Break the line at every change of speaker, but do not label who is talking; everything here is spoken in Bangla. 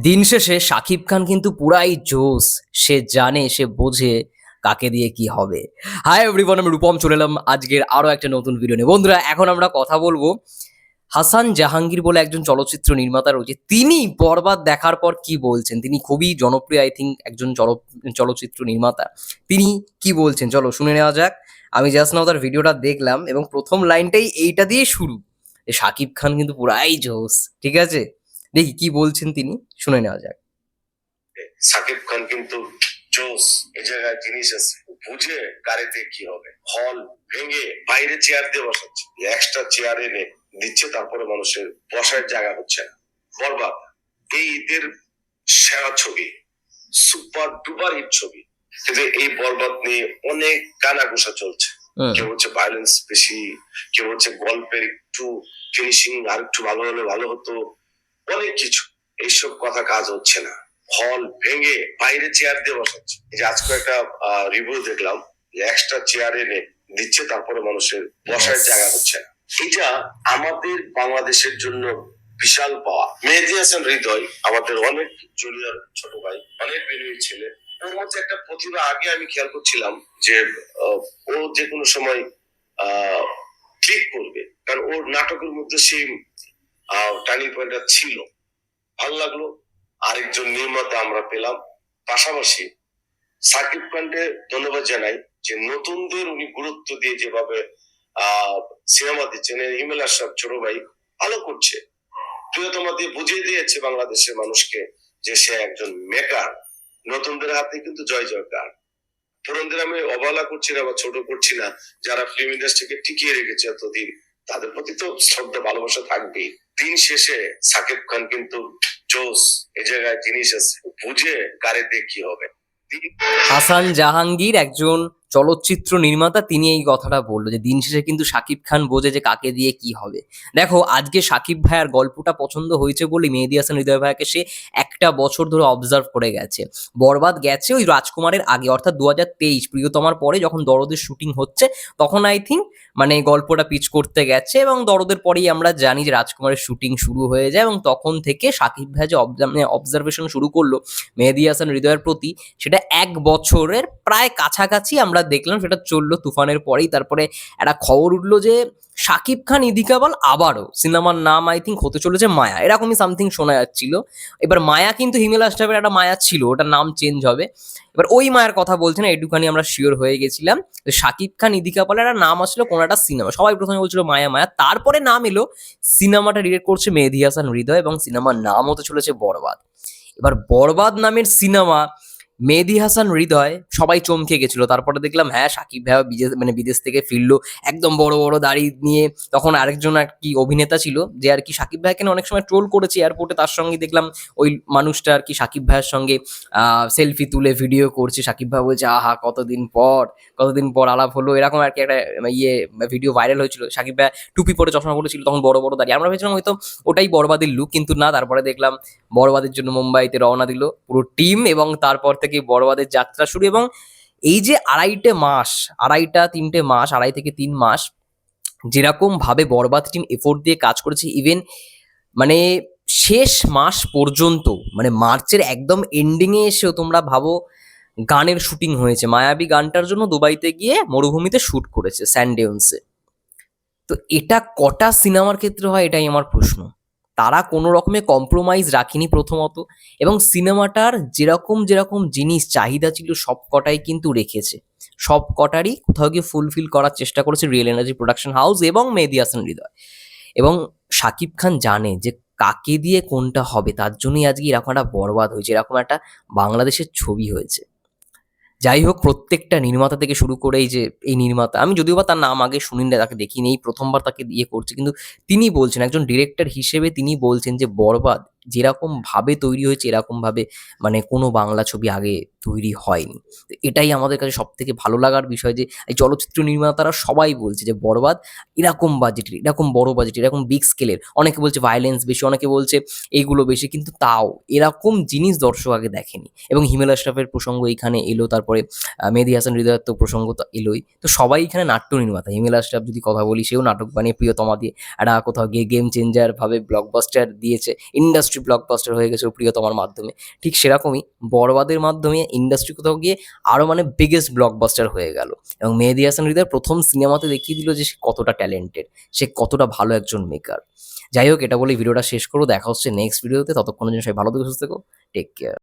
দিন শেষে শাকিব খান কিন্তু পুরাই জোস সে জানে, সে বোঝে কাকে দিয়ে কি হবে। হাই এভরিওয়ান আমি রূপম, চলে এলাম আজকের আরও একটা নতুন ভিডিও নিয়ে। বন্ধুরা, এখন আমরা কথা বলব হাসান জাহাঙ্গীর বলে একজন চলচ্চিত্র নির্মাতা রয়েছে। তিনি বরবাদ দেখার পর কি বলছেন? তিনি খুবই জনপ্রিয় আই থিঙ্ক একজন চল- চলচ্চিত্র নির্মাতা। তিনি কি বলছেন? চলো শুনে নেওয়া যাক। আমি জাস্ট নাও তার ভিডিওটা দেখলাম এবং প্রথম লাইনটাই এইটা দিয়ে শুরু যে শাকিব খান কিন্তু পুরাই জোস ঠিক আছে? দেখি কি বলছেন তিনি শুনে নেওয়া যাক।
সাকিব খান কিন্তু জোস এই জায়গায় জিনিস আছে। বুঝে গাড়িতে কি হবে। হল ভেঙে বাইরে চেয়ার দিয়ে বসাচ্ছে। এক্সট্রা চেয়ার এনে দিচ্ছে তারপরে মানুষের বসার জায়গা হচ্ছে না। বরবাদ। এই ঈদের সেরা ছবি সুপার ডুপার হিট ছবি। কিন্তু এই বরবাদ নিয়ে অনেক কানাঘুষা চলছে। কেউ হচ্ছে ভায়োলেন্স বেশি কেউ হচ্ছে গল্পের একটু ফিনিশিং আর একটু ভালো হলে ভালো হতো। অনেক কিছু। এইসব কথা কাজ হচ্ছে না। হল ভেঙে বাইরে চেয়ার দিয়ে বসাচ্ছে। এই যে আজকে একটা রিভিউ দেখলাম এক্সট্রা চেয়ার এনে দিচ্ছে তারপরে মানুষের বসার জায়গা হচ্ছে না। এটা আমাদের বাংলাদেশের জন্য বিশাল পাওয়া। মেহেদি হাসান হৃদয় আমাদের অনেক জুনিয়র ছোট ভাই অনেক বেরিয়ে ছেলে। ওর মধ্যে একটা প্রতিভা আগে আমি খেয়াল করছিলাম যে ও যে কোনো সময় ক্লিক করবে। কারণ ওর নাটকের মধ্যে সেই টার্নিং পয়েন্টটা ছিল। ভালো লাগল। আরেকজন নির্মাতা আমরা পেলাম। পাশাপাশি সাকিব খানকে ধন্যবাদ জানাই যে নতুনদের উনি গুরুত্ব দিয়ে যেভাবে সিনেমা দিচ্ছেন। হিমেল আশরাফ ছোট ভাই ভালো করছে। প্রিয়তমা দিয়ে বুঝিয়ে দিয়েছে বাংলাদেশের মানুষকে যে সে একজন মেকার। নতুনদের হাতে কিন্তু জয় জয়কার। পুরনদের আমি অবহেলা করছি না বা ছোট করছি না। যারা ফিল্ম ইন্ডাস্ট্রিকে টিকিয়ে রেখেছে এতদিন, তাদের প্রতি তো শ্রদ্ধা, ভালোবাসা থাকবেই। দিন শেষে সাকিব খান কিন্তু জোস এ জায়গায় জিনিস আছে, বুঝে গাড়িতে কি হবে।
হাসান জাহাঙ্গীর একজন চলচ্চিত্র নির্মাতা তিনি এই কথাটা বলল যে, দিন শেষে কিন্তু শাকিব খান বোঝে যে কাকে দিয়ে কি হবে। দেখো, আজকে শাকিব ভাইয়ার গল্পটা পছন্দ হয়েছে বলে মেহেদি হাসান, হৃদয় ভাইয়াকে সে একটা বছর ধরে অবজার্ভ করে গেছে। বরবাদ গেছে ওই রাজকুমারের আগে, অর্থাৎ দু হাজার তেইশ প্রিয়তমার পরে যখন দরদের শুটিং হচ্ছে, তখন আই থিঙ্ক মানে গল্পটা পিচ করতে গেছে এবং দরদের পরেই আমরা জানি যে, রাজকুমারের শুটিং শুরু হয়ে যায় এবং তখন থেকে শাকিব ভাই যে অবজারভেশন শুরু করল মেহেদি হাসান, হৃদয়ের প্রতি, সেটা এক বছরের প্রায় কাছাকাছি আমরা দেখলাম সেটা চলল তুফানের পরেই। তারপরে একটা খবর উঠল যে শাকিব খান ইদিকাবাল আবারও সিনেমার নাম আই থিঙ্ক হতে চলেছে মায়া। এরকমই সামথিং শোনা যাচ্ছিল। এবার মায়া কিন্তু হিমেল আশরাফের একটা মায়া ছিল, ওটার নাম চেঞ্জ হবে। এবার ওই মায়ের কথা বলছেন, একটুখানি আমরা শিওর হয়ে গেছিলাম শাকিব খান ইদিকাপালের একটা নাম আসলো কোনো একটা সিনেমা সবাই প্রথমে বলছিল মায়া মায়া। তারপরে নাম এলো সিনেমাটা ডিরেক্ট করছে মেহেদি হাসান হৃদয় এবং সিনেমার নাম হতে চলেছে বরবাদ। এবার বরবাদ নামের সিনেমা মেহেদি হাসান হৃদয় সবাই চমকে গেছিল। তারপরে দেখলাম হ্যাঁ সাকিব ভাই বিদেশ মানে বিদেশ থেকে ফিরলো। একদম বড় বড় দাড়ি নিয়ে তখন আরেকজন আর কি অভিনেতা ছিল, যে আর কি সাকিব ভাইকে না অনেক সময় ট্রোল করেছে এয়ারপোর্টে তার সঙ্গে দেখলাম, ওই মানুষটা আর কি সাকিব ভাইয়ের সঙ্গে সেলফি তুলে ভিডিও করছে। সাকিব ভাই বলছে, আহা, কতদিন পর কতদিন পর আলাপ হলো? এরকম আর কি একটা ইয়ে ভিডিও ভাইরাল হয়েছিল। সাকিব ভাই টুপি পরে চশমা পরেছিল, তখন বড় বড় দাঁড়িয়ে আমরা ভেবেছিলাম হয়তো ওটাই বরবাদের লুক কিন্তু না, তারপরে দেখলাম বরবাদের জন্য মুম্বাইতে রওনা দিল পুরো টিম এবং তারপর থেকে বরবাদের যাত্রা শুরু এবং এই যে আড়াইটে মাস, আড়াইটা, তিনটে মাস, আড়াই থেকে তিন মাস যেরকম ভাবে বরবাদ টিম এফোর্ট দিয়ে কাজ করেছে ইভেন মানে শেষ মাস পর্যন্ত মানে মার্চের একদম এন্ডিংয়ে এসেও তোমরা ভাবো গানের শুটিং হয়েছে। মায়াবী গানটার জন্য দুবাইতে গিয়ে মরুভূমিতে শ্যুট করেছে স্যান্ডেউন্সে তো এটা কটা সিনেমার ক্ষেত্রে হয় এটাই আমার প্রশ্ন। তারা কোনো রকমে কম্প্রোমাইজ রাখেনি প্রথমত এবং সিনেমাটার যেরকম যেরকম জিনিস চাহিদা ছিল সব কটাই কিন্তু রেখেছে। সব কটারই কোথাও গিয়ে ফুলফিল করার চেষ্টা করেছে রিয়েল এনার্জি প্রোডাকশন হাউস এবং মেহেদি হাসান হৃদয় এবং শাকিব খান জানে যে কাকে দিয়ে কোনটা হবে, তার জন্যই আজকে এরকম একটা বরবাদ হয়েছে, এরকম একটা বাংলাদেশের ছবি হয়েছে। যাই হোক প্রত্যেকটা নির্মাতা থেকে শুরু করে এই যে এই নির্মাতা, আমি যদিও বা তার নাম আগে শুনি না তাকে দেখিনি, এই প্রথমবার তাকে ইয়ে করছে, কিন্তু তিনি বলছেন, একজন ডিরেক্টর হিসেবে তিনি বলছেন যে বরবাদ যেরকম ভাবে তৈরি হয়েছে, এরকম ভাবে মানে কোনো বাংলা ছবি আগে তৈরি হয়নি। তো এটাই আমাদের কাছে সব থেকে ভালো লাগার বিষয় যে, এই চলচ্চিত্র নির্মাতারা সবাই বলছে যে, বরবাদ এরকম বাজেটের এরকম বড় বাজেট এরকম বিগ স্কেলের অনেকে বলছে ভায়োলেন্স বেশি, অনেকে বলছে এইগুলো বেশি, কিন্তু তাও এরকম জিনিস দর্শক আগে দেখেনি। এবং হিমেল আশরাফের প্রসঙ্গ এইখানে এলো, তারপরে মেহেদি হাসান হৃদয়ের তো প্রসঙ্গ তো এলোই। তো সবাই এখানে নাট্য নির্মাতা। হিমেল আশরাফ যদি কথা বলি, সেও নাটক বানিয়ে প্রিয়তমা দিয়ে একটা কোথাও গিয়ে গেম চেঞ্জার ভাবে ব্লকবাস্টার দিয়েছে ইন্ডাস্ট্রি ইন্ডাস্ট্রি ব্লকবাস্টার হয়ে গেছে প্রিয়তমার মাধ্যমে। ঠিক সেরকমই বরবাদের মাধ্যমে ইন্ডাস্ট্রি কোথাও গিয়ে আরও মানে বিগেস্ট ব্লকবাস্টার হয়ে গেল। এবং মেহেদি হাসান হৃদয় প্রথম সিনেমাতে দেখিয়ে দিল যে সে কতটা ট্যালেন্টেড সে কতটা ভালো একজন মেকার যাই হোক, এটা বলে ভিডিওটা শেষ করো দেখা হচ্ছে নেক্সট ভিডিওতে ততক্ষণের জন্য সবাই ভালো থেকে, সুস্থ থেকো। Take care